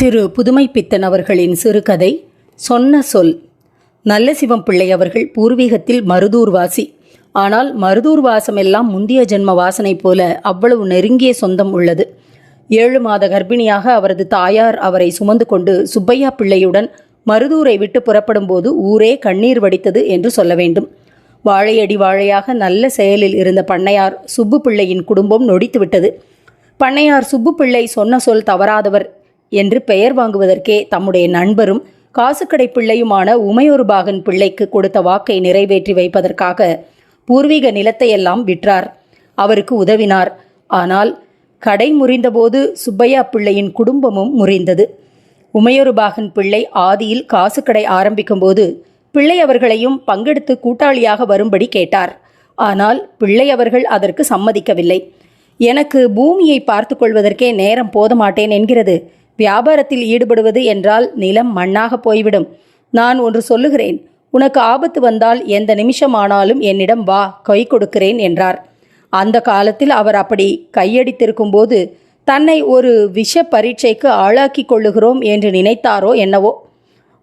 திரு புதுமை பித்தன் அவர்களின் சிறுகதை சொன்ன சொல் நல்ல சிவம் பிள்ளை அவர்கள் பூர்வீகத்தில் மருதூர் வாசி. ஆனால் மருதூர் வாசமெல்லாம் முந்திய ஜென்ம வாசனை போல அவ்வளவு நெருங்கிய சொந்தம் உள்ளது. ஏழு மாத கர்ப்பிணியாக அவரது தாயார் அவரை சுமந்து கொண்டு சுப்பையா பிள்ளையுடன் மருதூரை விட்டு புறப்படும் போது ஊரே கண்ணீர் வடித்தது என்று சொல்ல வேண்டும். வாழையடி வாழையாக நல்ல செயலில் இருந்த பண்ணையார் சுப்பு பிள்ளையின் குடும்பம் நொடித்துவிட்டது. பண்ணையார் சுப்பு பிள்ளை சொன்ன சொல் தவறாதவர். என்று பெயர் வாங்குவதற்கே தம்முடைய நண்பரும் காசுக்கடை பிள்ளையுமான உமையொருபாகன் பிள்ளைக்கு கொடுத்த வாக்கை நிறைவேற்றி வைப்பதற்காக பூர்வீக நிலத்தையெல்லாம் விற்றார். அவருக்கு உதவினார். ஆனால் கடை முறிந்தபோது சுப்பையா பிள்ளையின் குடும்பமும் முறிந்தது. உமையொருபாகன் பிள்ளை ஆதியில் காசுக்கடை ஆரம்பிக்கும்போது பிள்ளை அவர்களையும் பங்கெடுத்து கூட்டாளியாக வரும்படி கேட்டார். ஆனால் பிள்ளை அவர்கள் அதற்கு சம்மதிக்கவில்லை. எனக்கு பூமியை பார்த்து கொள்வதற்கே நேரம் போத மாட்டேன் என்கிறது. வியாபாரத்தில் ஈடுபடுவது என்றால் நிலம் மண்ணாக போய்விடும். நான் ஒன்று சொல்லுகிறேன் உனக்கு ஆபத்து வந்தால் எந்த நிமிஷமானாலும் என்னிடம் வா கை கொடுக்கிறேன் என்றார். அந்த காலத்தில் அவர் அப்படி கையடித்திருக்கும் போது தன்னை ஒரு விஷ பரீட்சைக்கு ஆளாக்கி கொள்ளுகிறோம் என்று நினைத்தாரோ என்னவோ.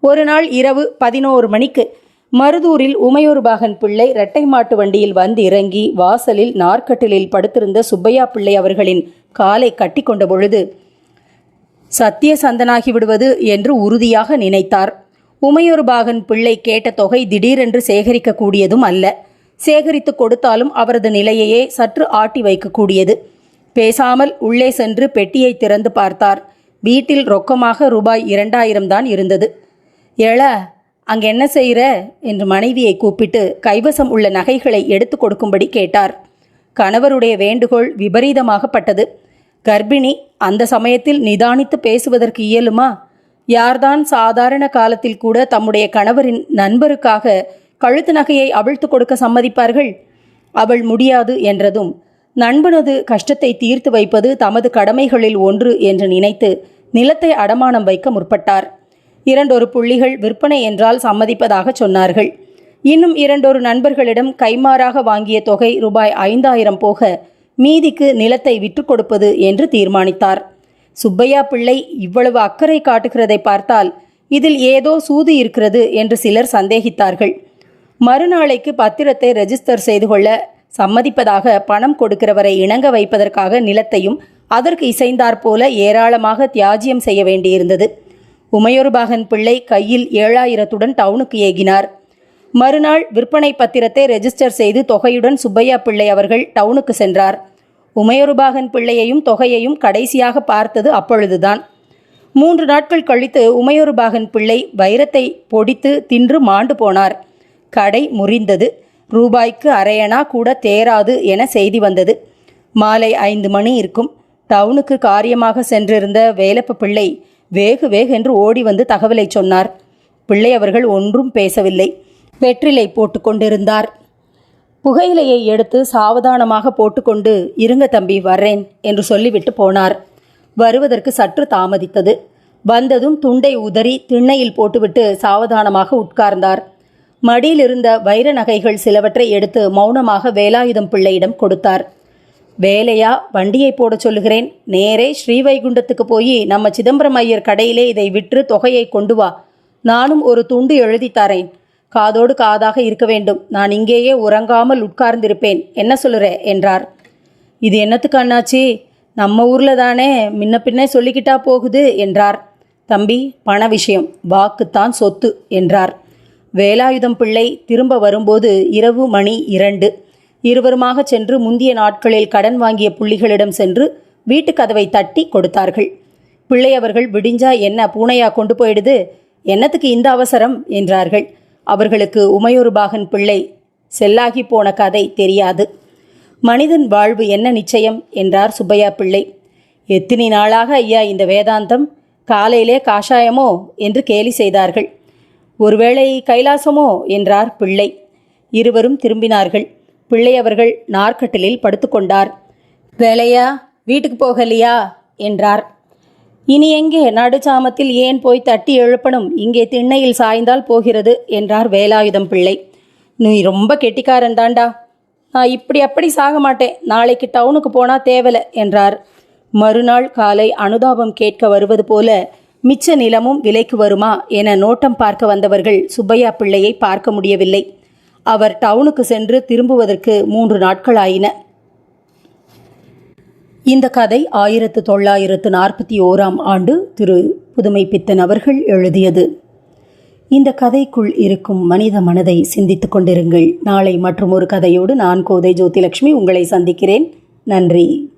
ஒரு நாள் இரவு பதினோரு மணிக்கு மருதூரில் உமையொருபாகன் பிள்ளை இரட்டை மாட்டு வண்டியில் வந்து இறங்கி வாசலில் நாற்கட்டிலில் படுத்திருந்த சுப்பையா பிள்ளை அவர்களின் காலை கட்டி கொண்ட பொழுது சத்தியசந்தனாகி விடுவது என்று உறுதியாக நினைத்தார். உமையொருபாகன் பிள்ளை கேட்ட தொகை திடீரென்று சேகரிக்கக்கூடியதும் அல்ல. சேகரித்து கொடுத்தாலும் அவரது நிலையையே சற்று ஆட்டி வைக்கக்கூடியது. பேசாமல் உள்ளே சென்று பெட்டியை திறந்து பார்த்தார். வீட்டில் ரொக்கமாக ரூபாய் இரண்டாயிரம் தான் இருந்தது. எழ அங்க என்ன செய்கிற என்று மனைவியை கூப்பிட்டு கைவசம் உள்ள நகைகளை எடுத்து கொடுக்கும்படி கேட்டார். கணவருடைய வேண்டுகோள் விபரீதமாகப்பட்டது. கர்ப்பிணி அந்த சமயத்தில் நிதானித்து பேசுவதற்கு இயலுமா? யார்தான் சாதாரண காலத்தில் கூட தம்முடைய கணவரின் நண்பருக்காக கழுத்து நகையை அவிழ்த்து கொடுக்க சம்மதிப்பார்கள்? அவள் முடியாது என்றதும் நண்பனது கஷ்டத்தை தீர்த்து வைப்பது தமது கடமைகளில் ஒன்று என்று நினைத்து நிலத்தை அடமானம் வைக்க முற்பட்டார். இரண்டொரு புள்ளிகள் விற்பனை என்றால் சம்மதிப்பதாக சொன்னார்கள். இன்னும் இரண்டொரு நண்பர்களிடம் கைமாறாக வாங்கிய தொகை ரூபாய் ஐந்தாயிரம் போக மீதிக்கு நிலத்தை விற்று கொடுப்பது என்று தீர்மானித்தார். சுப்பையா பிள்ளை இவ்வளவு அக்கறை காட்டுகிறதை பார்த்தால் இதில் ஏதோ சூது இருக்கிறது என்று சிலர் சந்தேகித்தார்கள். மறுநாளைக்கு பத்திரத்தை ரெஜிஸ்டர் செய்து கொள்ள சம்மதிப்பதாக பணம் கொடுக்கிறவரை இணங்க வைப்பதற்காக நிலத்தையும் அதற்கு இசைந்தாற் போல ஏராளமாக தியாஜ்யம் செய்ய வேண்டியிருந்தது. உமையொருபாகன் பிள்ளை கையில் ஏழாயிரத்துடன் டவுனுக்கு ஏகினார். மறுநாள் விற்பனை பத்திரத்தை ரெஜிஸ்டர் செய்து தொகையுடன் சுப்பையா பிள்ளை அவர்கள் டவுனுக்கு சென்றார். உமையொருபாகன் பிள்ளையையும் தொகையையும் கடைசியாக பார்த்தது அப்பொழுதுதான். மூன்று நாட்கள் கழித்து உமையொருபாகன் பிள்ளை வைரத்தை பொடித்து தின்று மாண்டு போனார். கடை முறிந்தது. ரூபாய்க்கு அரையணா கூட தேராது என செய்தி வந்தது. மாலை ஐந்து மணி இருக்கும். டவுனுக்கு காரியமாக சென்றிருந்த வேலப்ப பிள்ளை வேகு வேகென்று ஓடி வந்து தகவலை சொன்னார். பிள்ளை அவர்கள் ஒன்றும் பேசவில்லை. வெற்றிலை போட்டு கொண்டிருந்தார். புகையிலையை எடுத்து சாவதானமாக போட்டுக்கொண்டு இருங்க தம்பி வர்றேன் என்று சொல்லிவிட்டு போனார். வருவதற்கு சற்று தாமதித்தது. வந்ததும் துண்டை உதறி திண்ணையில் போட்டுவிட்டு சாவதானமாக உட்கார்ந்தார். மடியில் இருந்த வைர நகைகள் சிலவற்றை எடுத்து மௌனமாக வேலாயுதம் பிள்ளையிடம் கொடுத்தார். வேலையா? வண்டியை போட சொல்லுகிறேன். நேரே ஸ்ரீவைகுண்டத்துக்கு போய் நம்ம சிதம்பரம் ஐயர் கடையிலே இதை விற்று தொகையை கொண்டு வா. நானும் ஒரு துண்டு எழுதி தரேன். காதோடு காதாக இருக்க வேண்டும். நான் இங்கேயே உறங்காமல் உட்கார்ந்திருப்பேன். என்ன சொல்லுற? என்றார். இது என்னத்துக்கு அண்ணாச்சி? நம்ம ஊரில் தானே முன்ன பின்னே சொல்லிக்கிட்டா போகுது என்றார். தம்பி பண விஷயம். வாக்குத்தான் சொத்து என்றார். வேலாயுதம் பிள்ளை திரும்ப வரும்போது இரவு மணி இரண்டு. இருவருமாக சென்று முந்திய நாட்களில் கடன் வாங்கிய புள்ளிகளிடம் சென்று வீட்டு கதவை தட்டி கொடுத்தார்கள். பிள்ளை அவர்கள் விடிஞ்சா என்ன? பூனையா கொண்டு போயிடுது? என்னத்துக்கு இந்த அவசரம்? என்றார்கள். அவர்களுக்கு உமையொருபாகன் பிள்ளை செல்லாகி போன கதை தெரியாது. மனிதன் வாழ்வு என்ன நிச்சயம்? என்றார் சுப்பையா பிள்ளை. எத்தனை நாளாக ஐயா இந்த வேதாந்தம் காலையிலே காஷாயமோ? என்று கேலி செய்தார்கள். ஒருவேளை கைலாசமோ? என்றார் பிள்ளை. இருவரும் திரும்பினார்கள். பிள்ளை அவர்கள் படுத்துக்கொண்டார். வேலையா? வீட்டுக்கு போகலையா? என்றார். இனி எங்கே நடுச்சாமத்தில் ஏன் போய் தட்டி எழுப்பணும்? இங்கே திண்ணையில் சாய்ந்தால் போகிறது என்றார் வேலாயுதம் பிள்ளை. நீ ரொம்ப கெட்டிக்காரன் தாண்டா. நான் இப்படி அப்படி சாக மாட்டேன். நாளைக்கு டவுனுக்கு போனால் தேவலை என்றார். மறுநாள் காலை அனுதாபம் கேட்க வருவது போல மிச்ச நிலமும் விலைக்கு வருமா என நோட்டம் பார்க்க வந்தவர்கள் சுப்பையா பிள்ளையை பார்க்க முடியவில்லை. அவர் டவுனுக்கு சென்று திரும்புவதற்கு மூன்று நாட்கள் ஆயின. இந்த கதை ஆயிரத்து தொள்ளாயிரத்து நாற்பத்தி ஓராம் ஆண்டு திரு. புதுமை பித்தன் அவர்கள் எழுதியது. இந்த கதைக்குள் இருக்கும் மனித மனதை சிந்தித்துக் கொண்டிருங்கள். நாளை மற்றும் ஒரு கதையோடு நான் கோதை ஜோதிலட்சுமி உங்களை சந்திக்கிறேன். நன்றி.